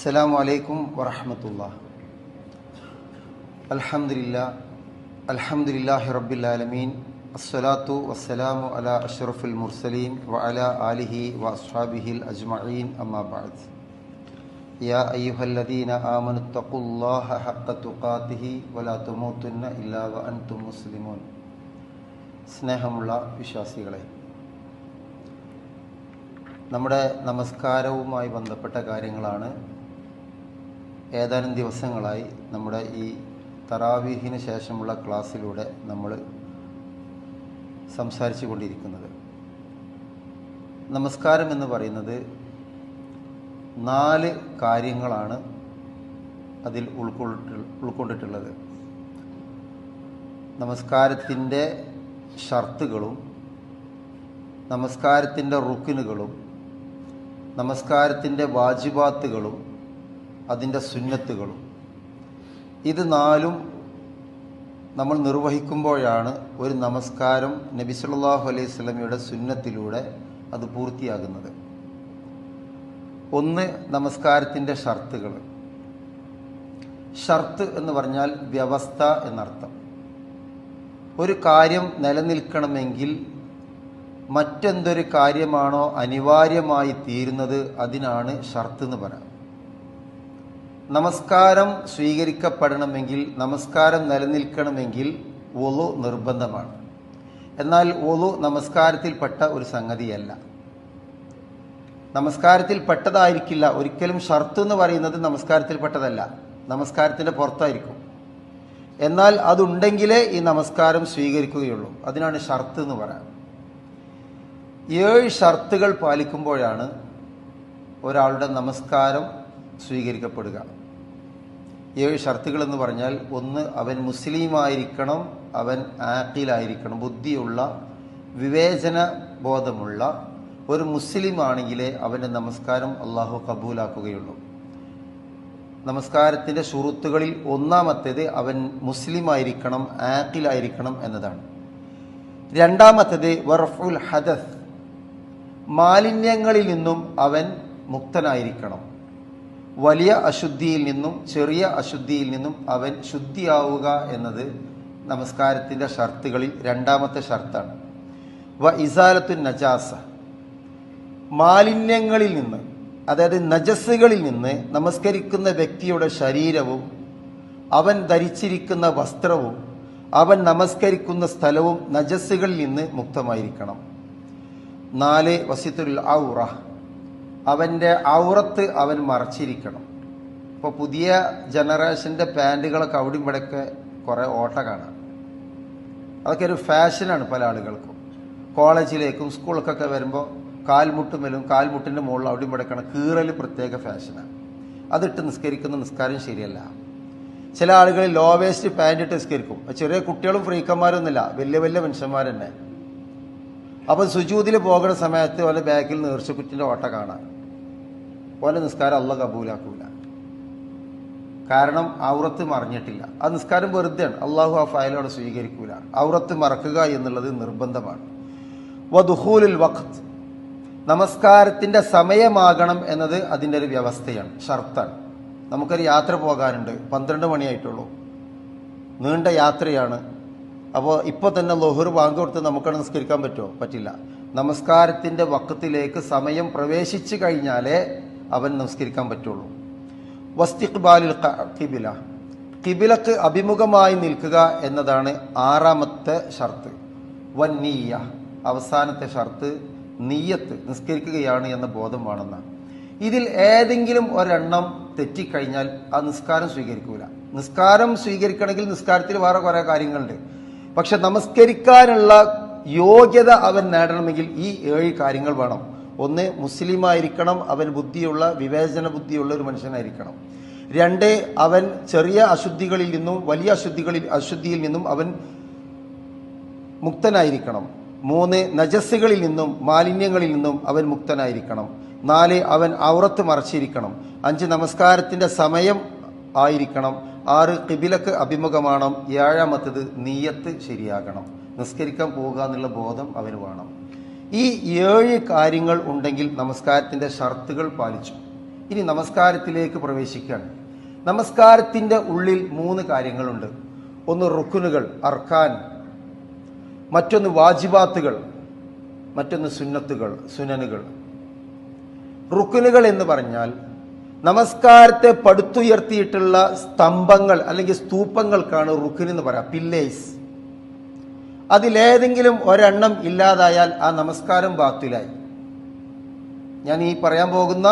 السلام عليكم ورحمة الله الحمد لله الحمد لله رب العالمين الصلاة والسلام على أشرف المرسلين وعلى آله وأصحابه الأجمعين أما بعد يا أيها الذين آمنوا اتقوا الله حق تقاته ولا تموتن إلا وأنتم مسلمون സ്നേഹമുള്ള വിശ്വാസികളെ നമ്മുടെ നമസ്കാരവുമായി ബന്ധപ്പെട്ട കാര്യങ്ങളാണ് ഏതാനും ദിവസങ്ങളായി നമ്മുടെ ഈ തറാവീഹിന് ശേഷമുള്ള ക്ലാസ്സിലൂടെ നമ്മൾ സംസാരിച്ചു കൊണ്ടിരിക്കുന്നത് നമസ്കാരം എന്ന് പറയുന്നത് നാല് കാര്യങ്ങളാണ് അതിൽ ഉൾക്കൊണ്ടിട്ട് ഉൾക്കൊണ്ടിട്ടുള്ളത്. നമസ്കാരത്തിന്റെ ഷർത്തുകളും നമസ്കാരത്തിന്റെ റുക്കിനുകളും നമസ്കാരത്തിന്റെ വാജിബാത്തുകളും അതിന്റെ സുന്നത്തുകളും. ഇത് നാലും നമ്മൾ നിർവഹിക്കുമ്പോഴാണ് ഒരു നമസ്കാരം നബി സല്ലല്ലാഹു അലൈഹി സ്വലമിയുടെ സുന്നത്തിലൂടെ അത് പൂർത്തിയാകുന്നത്. ഒന്ന് നമസ്കാരത്തിന്റെ ഷർത്തുകൾ. ഷർത്ത് എന്ന് പറഞ്ഞാൽ വ്യവസ്ഥ എന്നർത്ഥം. ഒരു കാര്യം നിലനിൽക്കണമെങ്കിൽ മറ്റെന്തൊരു കാര്യമാണോ അനിവാര്യമായി തീരുന്നത് അതിനാണ് ഷർത്ത് എന്ന് പറയാം നമസ്കാരം സ്വീകരിക്കപ്പെടണമെങ്കിൽ നമസ്കാരം നിലനിൽക്കണമെങ്കിൽ ഒളു നിർബന്ധമാണ്. എന്നാൽ ഒളു നമസ്കാരത്തിൽപ്പെട്ട ഒരു സംഗതിയല്ല. നമസ്കാരത്തിൽപ്പെട്ടതായിരിക്കില്ല. ഒരിക്കലും ഷർത്ത് എന്ന് പറയുന്നത് നമസ്കാരത്തിൽപ്പെട്ടതല്ല. നമസ്കാരത്തിന്റെ പുറത്തായിരിക്കും. എന്നാൽ അതുണ്ടെങ്കിലേ ഈ നമസ്കാരം സ്വീകരിക്കുകയുള്ളൂ. അതിനാണ് ഷർത്ത് എന്ന് പറയാം. ഏഴ് ഷർത്തുകൾ പാലിക്കുമ്പോഴാണ് ഒരാളുടെ നമസ്കാരം സ്വീകരിക്കപ്പെടുക. ഏഴ് ഷർത്തുകൾ എന്ന് പറഞ്ഞാൽ ഒന്ന് അവൻ മുസ്ലിമായിരിക്കണം അവൻ ആക്കിലായിരിക്കണം ബുദ്ധിയുള്ള വിവേചന ബോധമുള്ള ഒരു മുസ്ലിം ആണെങ്കിലേ അവന്റെ നമസ്കാരം അള്ളാഹു കബൂലാക്കുകയുള്ളൂ. നമസ്കാരത്തിന്റെ ഷുറുത്തുകളിൽ ഒന്നാമത്തേത് അവൻ മുസ്ലിം ആയിരിക്കണം ആക്കിലായിരിക്കണം എന്നതാണ്. രണ്ടാമത്തേത് വർഫുൽ ഹദസ് മാലിന്യങ്ങളിൽ നിന്നും അവൻ മുക്തനായിരിക്കണം. വലിയ അശുദ്ധിയിൽ നിന്നും ചെറിയ അശുദ്ധിയിൽ നിന്നും അവൻ ശുദ്ധിയാവുക എന്നത് നമസ്കാരത്തിന്റെ ഷർത്തുകളിൽ രണ്ടാമത്തെ ഷർത്താണ്. വ ഇസാലത്തു നജാസ. മാലിന്യങ്ങളിൽ നിന്ന് അതായത് നജസ്സുകളിൽ നിന്ന് നമസ്കരിക്കുന്ന വ്യക്തിയുടെ ശരീരവും അവൻ ധരിച്ചിരിക്കുന്ന വസ്ത്രവും അവൻ നമസ്കരിക്കുന്ന സ്ഥലവും നജസ്സുകളിൽ നിന്ന് മുക്തമായിരിക്കണം. നാല് വസിത്തുൽ ഔറ. അവന്റെ ഔറത്ത് അവൻ മറച്ചിരിക്കണം. ഇപ്പോൾ പുതിയ ജനറേഷന്റെ പാന്റുകളൊക്കെ അവിടെയും ഇവിടെയൊക്കെ കുറേ ഓട്ട കാണാം. അതൊക്കെ ഒരു ഫാഷനാണ് പല ആളുകൾക്കും. കോളേജിലേക്കും സ്കൂളിലേക്കൊക്കെ വരുമ്പോൾ കാൽമുട്ടുമേലും കാൽമുട്ടിന്റെ മുകളിൽ അവിടെ ഇവിടെക്കണം കീറൽ പ്രത്യേക ഫാഷനാണ് അതിട്ട് നിസ്കരിക്കുന്ന നിസ്കാരം ശരിയല്ല. ചില ആളുകൾ ലോവേസ്റ്റ് വേസ്റ്റ് പാന്റ് ഇട്ട് നിസ്കരിക്കും. ചെറിയ കുട്ടികളും ഫ്രീക്കന്മാരൊന്നുമില്ല വലിയ വലിയ മനുഷ്യന്മാർ തന്നെ അപ്പം സുജൂതിൽ പോകുന്ന സമയത്ത് ഓലെ ബാക്കിൽ നേർച്ചക്കുറ്റിന്റെ ഓട്ട കാണാം ഓലെ നിസ്കാരം അള്ള കബൂലാക്കൂല. കാരണം ഔറത്ത് മറിഞ്ഞിട്ടില്ല. ആ നിസ്കാരം വെറുതെയാണ്. അള്ളാഹു ആ ഫയലോടെ സ്വീകരിക്കൂല. ഔറത്ത് മറക്കുക എന്നുള്ളത് നിർബന്ധമാണ്. വധുഹൂലിൽ വഖത്ത് നമസ്കാരത്തിന്റെ സമയമാകണം എന്നത് അതിന്റെ ഒരു വ്യവസ്ഥയാണ്. ഷർത്താണ്. നമുക്കൊരു യാത്ര പോകാനുണ്ട്. പന്ത്രണ്ട് മണിയായിട്ടുള്ളൂ. നീണ്ട യാത്രയാണ്. അപ്പോൾ ഇപ്പോൾ തന്നെ ലൊഹർ വാങ്ങി കൊടുത്ത് നമുക്ക് നിസ്കരിക്കാൻ പറ്റുമോ? പറ്റില്ല. നമസ്കാരത്തിന്റെ വക്കത്തിലേക്ക് സമയം പ്രവേശിച്ചു കഴിഞ്ഞാലേ അവൻ നമസ്കരിക്കാൻ പറ്റുള്ളൂ. വസ്തിഖ്ബാലിൽ കിബില കിബിലക്ക് അഭിമുഖമായി നിൽക്കുക എന്നതാണ് ആറാമത്തെ ഷർത്ത്. വൻ നീയ. അവസാനത്തെ ഷർത്ത് നീയത്ത് നിസ്കരിക്കുകയാണ് എന്ന ബോധം വേണമെന്ന. ഇതിൽ ഏതെങ്കിലും ഒരെണ്ണം തെറ്റിക്കഴിഞ്ഞാൽ ആ നിസ്കാരം സ്വീകരിക്കൂല. നിസ്കാരം സ്വീകരിക്കണമെങ്കിൽ നിസ്കാരത്തിൽ വേറെ കുറേ കാര്യങ്ങളുണ്ട്. പക്ഷെ നമസ്കരിക്കാനുള്ള യോഗ്യത അവൻ നേടണമെങ്കിൽ ഈ ഏഴ് കാര്യങ്ങൾ വേണം. ഒന്ന് മുസ്ലിം ആയിരിക്കണം അവൻ ബുദ്ധിയുള്ള വിവേചന ബുദ്ധിയുള്ള ഒരു മനുഷ്യനായിരിക്കണം. രണ്ട് അവൻ ചെറിയ അശുദ്ധികളിൽ നിന്നും വലിയ അശുദ്ധികളിൽ അശുദ്ധിയിൽ നിന്നും അവൻ മുക്തനായിരിക്കണം. മൂന്ന് നജസ്സുകളിൽ നിന്നും മാലിന്യങ്ങളിൽ നിന്നും അവൻ മുക്തനായിരിക്കണം. നാല് അവൻ ഔറത്ത് മറച്ചിരിക്കണം. അഞ്ച് നമസ്കാരത്തിന്റെ സമയം ആയിരിക്കണം. ആറ് കിബിലക്ക് അഭിമുഖമാണ്. ഏഴാമത്തത് നീയത്ത് ശരിയാകണം. നിസ്കരിക്കാൻ പോവുക എന്നുള്ള ബോധം അവന് വേണം. ഈ ഏഴ് കാര്യങ്ങൾ ഉണ്ടെങ്കിൽ നമസ്കാരത്തിന്റെ ഷർത്തുകൾ പാലിച്ചു. ഇനി നമസ്കാരത്തിലേക്ക് പ്രവേശിക്കുകയാണ്. നമസ്കാരത്തിന്റെ ഉള്ളിൽ മൂന്ന് കാര്യങ്ങളുണ്ട്. ഒന്ന് റുക്കുനുകൾ അർക്കാൻ. മറ്റൊന്ന് വാജിബാത്തുകൾ. മറ്റൊന്ന് സുന്നത്തുകൾ സുനനുകൾ. റുക്കുനുകൾ എന്ന് പറഞ്ഞാൽ നമസ്കാരത്തെ പടുത്തുയർത്തിയിട്ടുള്ള സ്തംഭങ്ങൾ അല്ലെങ്കിൽ സ്തൂപങ്ങൾക്കാണ് റുക്കിൻ എന്ന് പറയാം പില്ലേഴ്സ് അതിലേതെങ്കിലും ഒരെണ്ണം ഇല്ലാതായാൽ ആ നമസ്കാരം ബാത്തിലായി. ഞാൻ ഈ പറയാൻ പോകുന്ന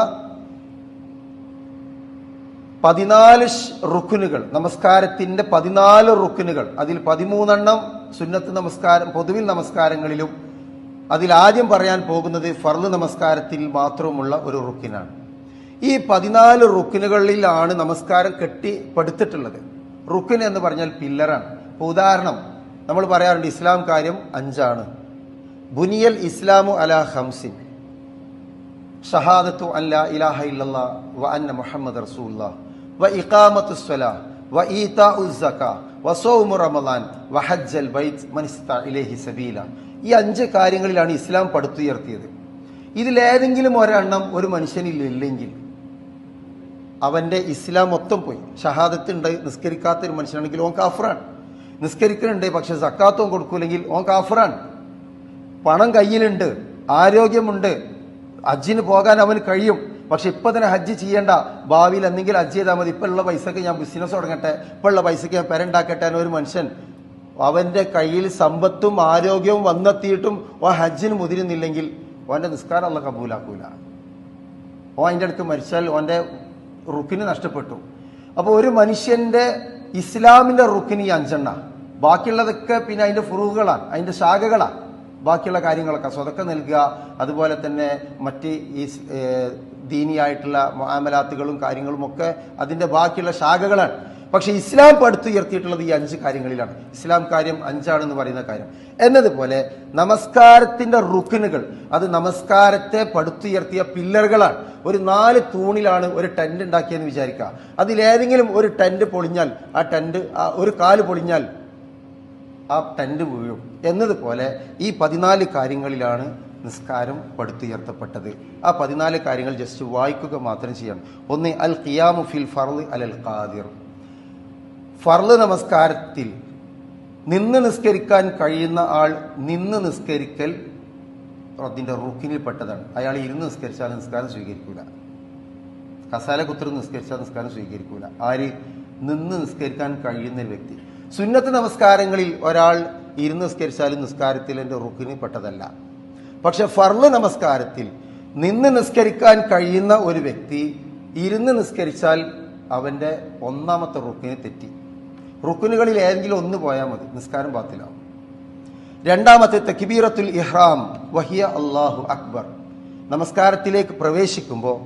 പതിനാല് റുക്കുനുകൾ നമസ്കാരത്തിന്റെ പതിനാല് റുക്കുനുകൾ അതിൽ പതിമൂന്നെണ്ണം സുന്നത്ത് നമസ്കാരം പൊതുവിൽ നമസ്കാരങ്ങളിലും അതിൽ ആദ്യം പറയാൻ പോകുന്നത് ഫർദ് നമസ്കാരത്തിൽ മാത്രമുള്ള ഒരു റുക്കിനാണ് ഈ പതിനാല് റുക്കിനുകളിലാണ് നമസ്കാരം കെട്ടിപ്പടുത്തിട്ടുള്ളത്. റുക്കിൻ എന്ന് പറഞ്ഞാൽ പില്ലറാണ്. ഇപ്പൊ ഉദാഹരണം നമ്മൾ പറയാറുണ്ട് ഇസ്ലാം കാര്യം അഞ്ചാണ്. ബുനിയൽ ഇസ്ലാമു അല ഹംസിൻ ഷഹാദത്തു അല്ല ഇലാഹ ഇല്ലല്ലാ വ അന്ന മുഹമ്മദ് റസൂല്ല വ ഇഖാമത്തു സ്വല വ ഈത ഉസ്സക വ സൗമു റമദാൻ വ ഹജ്ജൽ ബൈത്ത് മൻ ഇലേഹി സബീല. ഈ അഞ്ച് കാര്യങ്ങളിലാണ് ഇസ്ലാം പടുത്തുയർത്തിയത്. ഇതിലേതെങ്കിലും ഒരെണ്ണം ഒരു മനുഷ്യനിൽ ഇല്ലെങ്കിൽ അവന്റെ ഇസ്ലാം മൊത്തം പോയി. ഷഹാദത്ത് ഉണ്ട് നിസ്കരിക്കാത്ത ഒരു മനുഷ്യനാണെങ്കിൽ ഓൻ കാഫറാണ്. നിസ്കരിക്കുന്നുണ്ട് പക്ഷെ സക്കാത്തും കൊടുക്കൂലെങ്കിൽ ഓൻ കാഫറാണ്. പണം കയ്യിലുണ്ട് ആരോഗ്യമുണ്ട് ഹജ്ജിന് പോകാൻ അവന് കഴിയും. പക്ഷെ ഇപ്പൊ തന്നെ ഹജ്ജ് ചെയ്യേണ്ട. ഭാവിയിൽ എന്തെങ്കിലും ഹജ്ജ് ചെയ്താൽ മതി. ഇപ്പൊ ഉള്ള പൈസക്ക് ഞാൻ ബിസിനസ് തുടങ്ങട്ടെ. ഇപ്പൊ ഉള്ള പൈസക്ക് ഞാൻ പെരണ്ടാക്കട്ടെ എന്നൊരു മനുഷ്യൻ അവന്റെ കയ്യിൽ സമ്പത്തും ആരോഗ്യവും വന്നെത്തിയിട്ടും ഓ ഹജ്ജിന് മുതിരുന്നില്ലെങ്കിൽ ഓന്റെ നിസ്കാരം അല്ല കബൂലാക്കൂല. ഓ അതിന്റെ അടുത്ത് മരിച്ചാൽ ഓന്റെ റുക്കിന് നഷ്ടപ്പെട്ടു. അപ്പോൾ ഒരു മനുഷ്യന്റെ ഇസ്ലാമിന്റെ റുക്കിന് ഈ അഞ്ചെണ്ണ. ബാക്കിയുള്ളതൊക്കെ പിന്നെ അതിന്റെ ഫുറുകളാണ് അതിന്റെ ശാഖകളാണ്. ബാക്കിയുള്ള കാര്യങ്ങളൊക്കെ സ്വതക്ക നൽകുക. അതുപോലെ തന്നെ മറ്റ് ഈ ദീനിയായിട്ടുള്ള മാമലാത്തുകളും കാര്യങ്ങളും ഒക്കെ അതിന്റെ ബാക്കിയുള്ള ശാഖകളാണ്. പക്ഷെ ഇസ്ലാം പടുത്തുയർത്തിയിട്ടുള്ളത് ഈ അഞ്ച് കാര്യങ്ങളിലാണ്. ഇസ്ലാം കാര്യം അഞ്ചാണെന്ന് പറയുന്ന കാര്യം. എന്നതുപോലെ നമസ്കാരത്തിന്റെ റുക്കിനുകൾ അത് നമസ്കാരത്തെ പടുത്തുയർത്തിയ പില്ലറുകളാണ്. ഒരു നാല് തൂണിലാണ് ഒരു ടെന്റ് ഉണ്ടാക്കിയെന്ന് വിചാരിക്കുക. അതിലേതെങ്കിലും ഒരു ടെന്റ് പൊളിഞ്ഞാൽ ആ ടെന്റ് ഒരു കാൽ പൊളിഞ്ഞാൽ ആ ടെന്റ് വീഴും. എന്നതുപോലെ ഈ പതിനാല് കാര്യങ്ങളിലാണ് നിസ്കാരം പടുത്തുയർത്തപ്പെട്ടത്. ആ പതിനാല് കാര്യങ്ങൾ ജസ്റ്റ് വായിക്കുക മാത്രം ചെയ്യണം. ഒന്ന് അൽ ഖിയാമു ഫിൽ ഫർദ് അൽ ഖാദിർ. ഫർദ് നമസ്കാരത്തിൽ നിന്ന് നിസ്കരിക്കാൻ കഴിയുന്ന ആൾ നിന്ന് നിസ്കരിക്കൽ അതിന്റെ റുക്കിനിൽ പെട്ടതാണ് അയാൾ ഇരുന്ന് നിസ്കരിച്ചാൽ നിസ്കാരം സ്വീകരിക്കൂല. കസാല കുത്തിരി നിസ്കരിച്ചാൽ നിസ്കാരം സ്വീകരിക്കൂല. ആര്? നിന്ന് നിസ്കരിക്കാൻ കഴിയുന്ന വ്യക്തി. സുന്നത്ത് നമസ്കാരങ്ങളിൽ ഒരാൾ ഇരുന്ന് നിസ്കരിച്ചാലും നിസ്കാരത്തിൽ എന്റെ റുക്കിന് പെട്ടതല്ല പക്ഷെ ഫർൾ നമസ്കാരത്തിൽ നിന്ന് നിസ്കരിക്കാൻ കഴിയുന്ന ഒരു വ്യക്തി ഇരുന്ന് നിസ്കരിച്ചാൽ അവന്റെ ഒന്നാമത്തെ റുക്കിന് തെറ്റി. റുക്കിനുകളിൽ ഏതെങ്കിലും ഒന്ന് പോയാൽ മതി. നിസ്കാരം പാത്തിലാവും രണ്ടാമത്തെ തക്ബീറത്തുൽ ഇഹ്റാം വഹിയ അള്ളാഹു അക്ബർ. നമസ്കാരത്തിലേക്ക് പ്രവേശിക്കുമ്പോൾ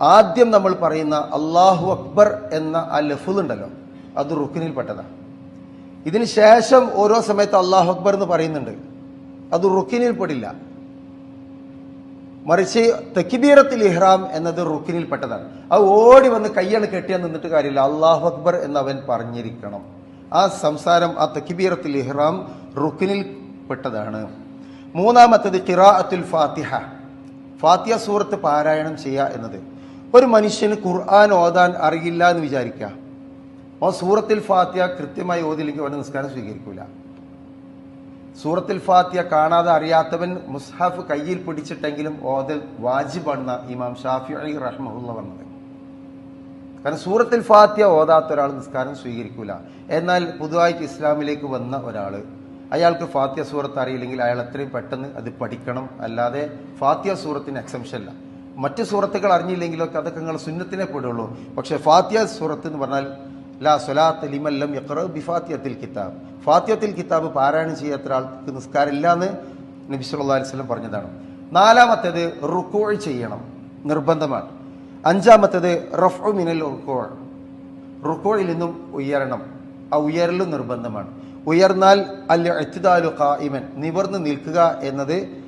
ആദ്യം നമ്മൾ പറയുന്ന അള്ളാഹു അക്ബർ എന്ന ആ ലഫുൽ ഉണ്ടല്ലോ അത് റുക്കിനിൽപ്പെട്ടതാണ് ഇതിന് ശേഷം ഓരോ സമയത്ത് അള്ളാഹു അക്ബർ എന്ന് പറയുന്നുണ്ട്. അത് റുക്കിനിൽ പെടില്ല മറിച്ച് തെക്കിബീറത്തിൽ ഇഹ്റാം എന്നത് റുക്കിനിൽ പെട്ടതാണ് അത് ഓടി വന്ന് കയ്യാണ് കെട്ടിയാൽ നിന്നിട്ട് കാര്യമില്ല. അള്ളാഹു അക്ബർ എന്ന് അവൻ പറഞ്ഞിരിക്കണം. ആ സംസാരം ആ തക്കിബീറത്തിൽ ഇഹ്റാം റുക്കിനിൽ പെട്ടതാണ്. മൂന്നാമത്തത് ഖിറാഅത്തുൽ ഫാത്തിഹ. ഫാത്തിഹ സൂറത്ത് പാരായണം ചെയ്യുക എന്നത്. ഒരു മനുഷ്യന് ഖുർആൻ ഓതാൻ അറിയില്ല എന്ന് വിചാരിക്കുക ആ സൂറത്തിൽ ഫാത്തിയ കൃത്യമായി ഓതില്ലെങ്കിൽ വന്ന് നിസ്കാരം സ്വീകരിക്കൂല. സൂറത്തിൽ ഫാത്തിയ കാണാതെ അറിയാത്തവൻ മുസ്ഹാഫ് കയ്യിൽ പിടിച്ചിട്ടെങ്കിലും ഓതൽ വാജിബാണെന്ന ഇമാം ഷാഫി അലി റഹ്മുള്ള പറഞ്ഞത്. കാരണം സൂറത്തിൽ ഫാത്തിയ ഓതാത്ത ഒരാൾ നിസ്കാരം സ്വീകരിക്കൂല. എന്നാൽ പുതുതായിട്ട് ഇസ്ലാമിലേക്ക് വന്ന ഒരാൾ അയാൾക്ക് ഫാത്തിയ സൂറത്ത് അറിയില്ലെങ്കിൽ അയാൾ എത്രയും പെട്ടെന്ന് അത് പഠിക്കണം. അല്ലാതെ ഫാത്തിയ സൂറത്തിന് എക്സംഷൻ ഇല്ല. മറ്റ് സൂറത്തുകൾ അറിഞ്ഞില്ലെങ്കിലൊക്കെ അതൊക്കെ നിങ്ങൾ സുന്നത്തിനെ പെടുള്ളൂ പക്ഷെ ഫാത്തിയ സൂറത്ത് എന്ന് പറഞ്ഞാൽ ലാ സൊലാത്ത് ലിമല്ലം യഖറ ബിഫാത്തിയത്തിൽ കിതാബ്. ഫാത്തിയത്തിൽ കിതാബ് പാരായണം ചെയ്യാത്ത ഒരാൾക്ക് നിസ്കാരം ഇല്ല എന്ന് നബി അലൈഹി വസല്ലം പറഞ്ഞതാണ്. നാലാമത്തേത് റുക്കോഴ് ചെയ്യണം. നിർബന്ധമാണ്. അഞ്ചാമത്തേത് റഫ്ഉ മിനൽ റുക്കോൾ റുക്കോളിൽ നിന്നും ഉയരണം. ആ ഉയരലും നിർബന്ധമാണ്. ഉയർന്നാൽ അൽ എത്തിദാലു ഖായിമൻ നിവർന്ന് നിൽക്കുക എന്നത്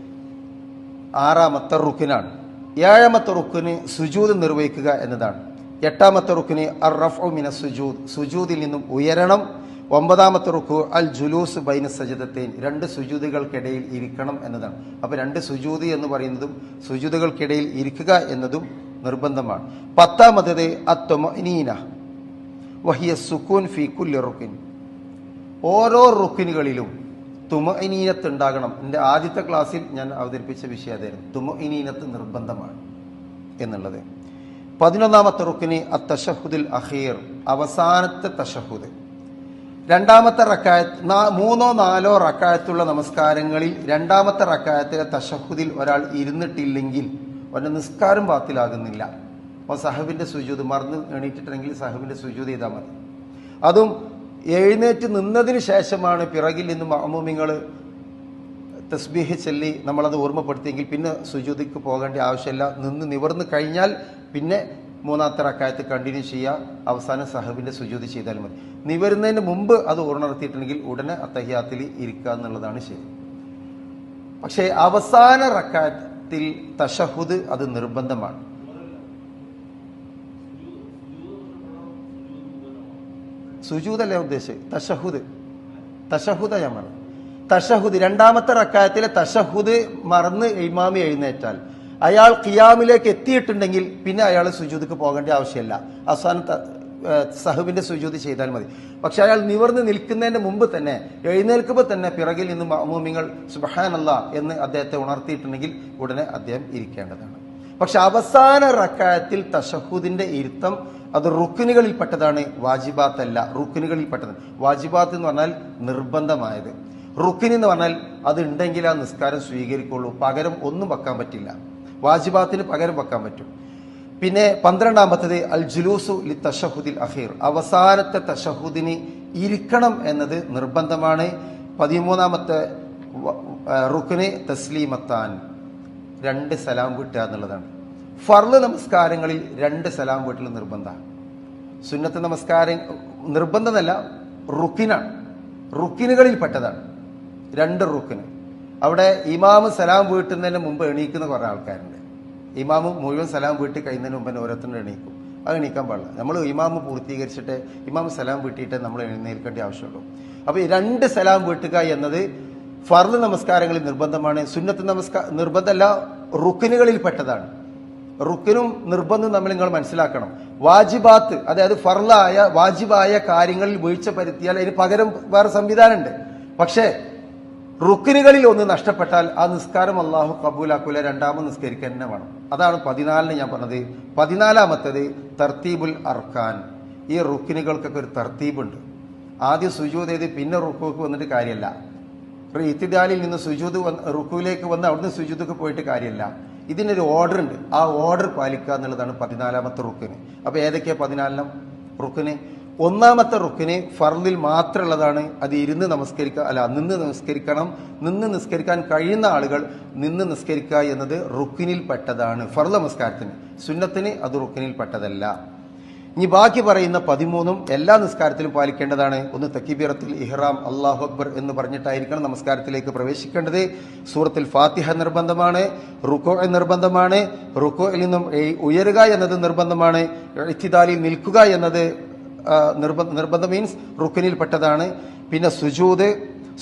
ആറാമത്തെ റുക്കിനാണ് ഏഴാമത്തെ റുക്കിന് സുജൂത് നിർവഹിക്കുക എന്നതാണ്. എട്ടാമത്തെ റുക്കിന് അർ റഫ് മിന സുജൂദ് സുജൂദിൽ നിന്നും ഉയരണം. ഒമ്പതാമത്തെ റുക്കു അൽ ജുലൂസ് ബൈന സജിതത്തേൻ രണ്ട് സുജൂദുകൾക്കിടയിൽ ഇരിക്കണം എന്നതാണ്. അപ്പോൾ രണ്ട് സുജൂതി എന്ന് പറയുന്നതും സുജൂദുകൾക്കിടയിൽ ഇരിക്കുക എന്നതും നിർബന്ധമാണ്. പത്താമത്തത് അത്തൊമീന വഹിയ സുക്കൂൻ ഫി കുല്ലി റുക്കിൻ ഓരോ റുക്കിനുകളിലും തുമഇനീനത്ത് ഉണ്ടാകണം. എന്റെ ആദ്യത്തെ ക്ലാസ്സിൽ ഞാൻ അവതരിപ്പിച്ച വിഷയം അതായിരുന്നു. തുമഇനീനത്ത് നിർബന്ധമാണ് എന്നുള്ളത്. പതിനൊന്നാമത്തെ റുക്കിന് അത്തഷഹുദുൽ അഹീർ അവസാനത്തെ തഷഹുദ് രണ്ടാമത്തെ റക്കായത്ത് മൂന്നോ നാലോ റക്കായത്തുള്ള നമസ്കാരങ്ങളിൽ രണ്ടാമത്തെ റക്കായത്തിലെ തഷഹുദിൽ ഒരാൾ ഇരുന്നിട്ടില്ലെങ്കിൽ അവന്റെ നിസ്കാരം ബാത്തിലാകുന്നില്ല. അപ്പോൾ സഹബിന്റെ സുജൂത് മറന്ന് എണീറ്റിട്ടുണ്ടെങ്കിൽ സഹബിന്റെ സുജൂത് ചെയ്താൽ മതി. അതും എഴുന്നേറ്റ് നിന്നതിന് ശേഷമാണ് പിറകിൽ നിന്ന് മാമൂമിങ്ങൾ തസ്ബീഹ് ചൊല്ലി നമ്മളത് ഓർമ്മപ്പെടുത്തിയെങ്കിൽ പിന്നെ സുജൂതിക്ക് പോകേണ്ട ആവശ്യമില്ല. നിന്ന് നിവർന്ന് കഴിഞ്ഞാൽ പിന്നെ മൂന്നാമത്തെ റക്കായത്ത് കണ്ടിന്യൂ ചെയ്യുക. അവസാനം സഹബിന്റെ സുജൂതി ചെയ്താൽ മതി. നിവരുന്നതിന് മുമ്പ് അത് ഉണർത്തിയിട്ടുണ്ടെങ്കിൽ ഉടനെ അത്തഹ്യാത്തിൽ ഇരിക്കുക എന്നുള്ളതാണ് ശരി. പക്ഷേ അവസാന റക്കായത്തിൽ തഷഹുദ് അത് നിർബന്ധമാണ്. സുജൂതല്ലേ ഉദ്ദേശിച്ചത്? തഷഹുദ്. തഷഹുദ ഞാൻ പറഞ്ഞു തഷഹുദ്. രണ്ടാമത്തെ റക്കായത്തിലെ തഷഹുദ് മറന്ന് ഇമാമി എഴുന്നേറ്റാൽ അയാൾ ഖിയാമിലേക്ക് എത്തിയിട്ടുണ്ടെങ്കിൽ പിന്നെ അയാൾ സുജൂദിക്ക് പോകേണ്ട ആവശ്യമില്ല. അവസാനം സഹബിന്റെ സുജൂതി ചെയ്താൽ മതി. പക്ഷെ അയാൾ നിവർന്ന് നിൽക്കുന്നതിന് മുമ്പ് തന്നെ എഴുന്നേൽക്കുമ്പോൾ തന്നെ പിറകിൽ നിന്ന് മമൂമിങ്ങൾ സുബഹാനല്ല എന്ന് അദ്ദേഹത്തെ ഉണർത്തിയിട്ടുണ്ടെങ്കിൽ ഉടനെ അദ്ദേഹം ഇരിക്കേണ്ടതാണ്. പക്ഷെ അവസാന റക്കായത്തിൽ തഷഹുദിന്റെ ഇരുത്തം അത് റുക്കിനുകളിൽപ്പെട്ടതാണ് വാജിബാത്ത് അല്ല റുക്കിനുകളിൽപ്പെട്ടത് വാജിബാത്ത് എന്ന് പറഞ്ഞാൽ നിർബന്ധമായത്. റുക്കിൻ എന്ന് പറഞ്ഞാൽ അത് ഉണ്ടെങ്കിൽ ആ നിസ്കാരം സ്വീകരിക്കുള്ളൂ. പകരം ഒന്നും വെക്കാൻ പറ്റില്ല. വാജിബാത്തിന് പകരം വെക്കാൻ പറ്റും. പിന്നെ പന്ത്രണ്ടാമത്തത് അൽ ജുലൂസു ലി തഷഹുദിൽ അഖീർ. അവസാനത്തെ തഷഹുദിന് ഇരിക്കണം എന്നത് നിർബന്ധമാണ്. പതിമൂന്നാമത്തെ റുക്കിന് തസ്ലീമത്താൻ. രണ്ട് സലാം വീട്ടുക എന്നുള്ളതാണ്. ഫർൾ നമസ്കാരങ്ങളിൽ രണ്ട് സലാം വീട്ടിൽ നിർബന്ധമാണ്. സുന്നത്ത് നമസ്കാരം നിർബന്ധമല്ല റുക്കിനാണ്. റുക്കിനുകളിൽ പെട്ടതാണ്. രണ്ട് റുക്കിന്. അവിടെ ഇമാമ് സലാം വീട്ടുന്നതിന് മുമ്പ് എണീക്കുന്ന കുറേ ആൾക്കാരുണ്ട്. ഇമാമ് മുഴുവൻ സലാം വീട്ടി കഴിയുന്നതിന് മുമ്പ് ഓരോരുത്തരും എണീക്കും. അത് എണീക്കാൻ പാടില്ല. നമ്മൾ ഇമാമ് പൂർത്തീകരിച്ചിട്ട് ഇമാമ് സലാം വീട്ടിയിട്ട് നമ്മൾ എഴുന്നേൽക്കേണ്ട ആവശ്യമുള്ളൂ. അപ്പോൾ രണ്ട് സലാം വീട്ടുക എന്നത് ഫർദ് നമസ്കാരങ്ങളിൽ നിർബന്ധമാണ്. സുന്നത്ത് നമസ്കാര നിർബന്ധമല്ല റുക്കിനുകളിൽ പെട്ടതാണ്. റുക്കിനും നിർബന്ധം നമ്മൾ നിങ്ങൾ മനസ്സിലാക്കണം. വാജിബാത്ത് അതായത് ഫർലായ വാജിബായ കാര്യങ്ങളിൽ വീഴ്ച പരുത്തിയാൽ അതിന് പകരം വേറെ സംവിധാനമുണ്ട്. പക്ഷേ റുക്കിനുകളിൽ ഒന്ന് നഷ്ടപ്പെട്ടാൽ ആ നിസ്കാരം അള്ളാഹു കബൂലാക്കൂല രണ്ടാമത് നിസ്കരിക്കാൻ തന്നെ വേണം. അതാണ് പതിനാലിന് ഞാൻ പറഞ്ഞത്. പതിനാലാമത്തത് തർത്തീബുൽ അർക്കാൻ ഈ റുക്കിനുകൾക്കൊക്കെ ഒരു തർത്തീബുണ്ട്. ആദ്യം സുജൂത് ചെയ്ത് പിന്നെ റുക്കുക്ക് വന്നിട്ട് കാര്യമല്ല ഇത്തിദാലിൽ നിന്ന് സുജൂത് വന്ന് റുക്കുവിലേക്ക് വന്ന് അവിടുന്ന് സുജൂതൊക്കെ പോയിട്ട് കാര്യമല്ല ഇതിനൊരു ഓർഡർ ഉണ്ട് ആ ഓർഡർ പാലിക്കുക എന്നുള്ളതാണ് പതിനാലാമത്തെ റുക്കിന്. അപ്പോൾ ഏതൊക്കെയാണ് പതിനാലിനം റുക്കിന്? ഒന്നാമത്തെ റുക്കിന് ഫർദിൽ മാത്രമുള്ളതാണ് അത് ഇരുന്ന് നമസ്കരിക്കുക അല്ല നിന്ന് നമസ്കരിക്കണം. നിന്ന് നിസ്കരിക്കാൻ കഴിയുന്ന ആളുകൾ നിന്ന് നിസ്കരിക്കുക എന്നത് റുക്കിനിൽ പെട്ടതാണ്. ഫർദ് നമസ്കാരത്തിന്. സുന്നത്തിന് അത് റുക്കിനിൽ പെട്ടതല്ല. ഇനി ബാക്കി പറയുന്ന പതിമൂന്നും എല്ലാ നിസ്കാരത്തിലും പാലിക്കേണ്ടതാണ്. ഒന്ന് തക്കിബീറത്തിൽ ഇഹ്റാം അള്ളാഹു അക്ബർ എന്ന് പറഞ്ഞിട്ടായിരിക്കണം നമസ്കാരത്തിലേക്ക് പ്രവേശിക്കേണ്ടത്. സൂറത്തിൽ ഫാത്തിഹ നിർബന്ധമാണ് റുക്കോ നിർബന്ധമാണ്. റുക്കോയിൽ നിന്നും ഉയരുക എന്നത് നിർബന്ധമാണ്. ഇത്തിദാലിൽ നിൽക്കുക എന്നത് നിർബന്ധ നിർബന്ധം മീൻസ് റുക്കിനിൽ പെട്ടതാണ് പിന്നെ സുജൂത്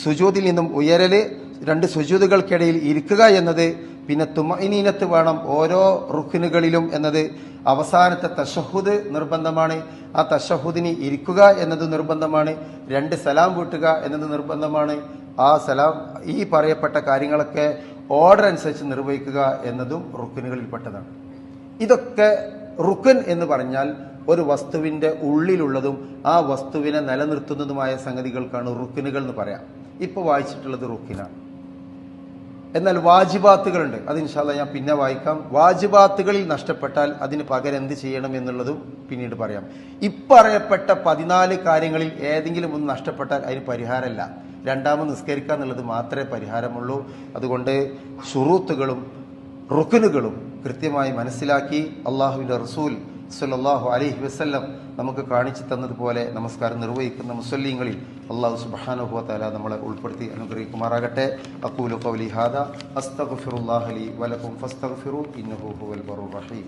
സുജൂതിൽ നിന്നും ഉയരൽ രണ്ട് സുജൂതുകൾക്കിടയിൽ ഇരിക്കുക എന്നത് പിന്നെ തുമൈനീനത്ത് വേണം ഓരോ റുക്കിനുകളിലും എന്നത്. അവസാനത്തെ തഷഹുദ് നിർബന്ധമാണ്. ആ തഷഹുദിന് ഇരിക്കുക എന്നത് നിർബന്ധമാണ്. രണ്ട് സലാം വീട്ടുക എന്നത് നിർബന്ധമാണ്. ആ സലാം ഈ പറയപ്പെട്ട കാര്യങ്ങളൊക്കെ ഓർഡർ അനുസരിച്ച് നിർവഹിക്കുക എന്നതും റുക്കിനുകളിൽപ്പെട്ടതാണ്. ഇതൊക്കെ റുക്കൻ എന്ന് പറഞ്ഞാൽ ഒരു വസ്തുവിന്റെ ഉള്ളിലുള്ളതും ആ വസ്തുവിനെ നിലനിർത്തുന്നതുമായ സംഗതികൾക്കാണ് റുക്കിനുകൾ എന്ന് പറയാം. ഇപ്പോൾ വായിച്ചിട്ടുള്ളത് റുക്കിനാണ്. എന്നാൽ വാജിബാത്തുകളുണ്ട്. അത് ഇൻഷാല്ല ഞാൻ പിന്നെ വായിക്കാം. വാജിബാത്തുകളിൽ നഷ്ടപ്പെട്ടാൽ അതിന് പകരം എന്ത് ചെയ്യണം എന്നുള്ളതും പിന്നീട് പറയാം. ഇപ്പറയപ്പെട്ട പതിനാല് കാര്യങ്ങളിൽ ഏതെങ്കിലും ഒന്ന് നഷ്ടപ്പെട്ടാൽ അതിന് പരിഹാരമല്ല. രണ്ടാമത് നിസ്കരിക്കുക എന്നുള്ളത് മാത്രമേ പരിഹാരമുള്ളൂ. അതുകൊണ്ട് ഷുറൂത്തുകളും റുക്കിനുകളും കൃത്യമായി മനസ്സിലാക്കി അള്ളാഹുവിന്റെ റസൂൽ സല്ലല്ലാഹു അലഹി വസ്ല്ലം നമുക്ക് കാണിച്ചു തന്നതുപോലെ നമസ്കാരം നിർവഹിക്കുന്ന മുസ്ലിങ്ങളിൽ അള്ളാഹു സുബാനുഭവത്താല നമ്മളെ ഉൾപ്പെടുത്തി അനുഗ്രഹിക്കുമാറാകട്ടെ. അഖൂലു ഖൗലി ഹാദാ അസ്തഗ്ഫിറുല്ലാഹ ലി വലക്കും ഫസ്തഗ്ഫിറു ഇന്നഹു ഹുവൽ റഹീം.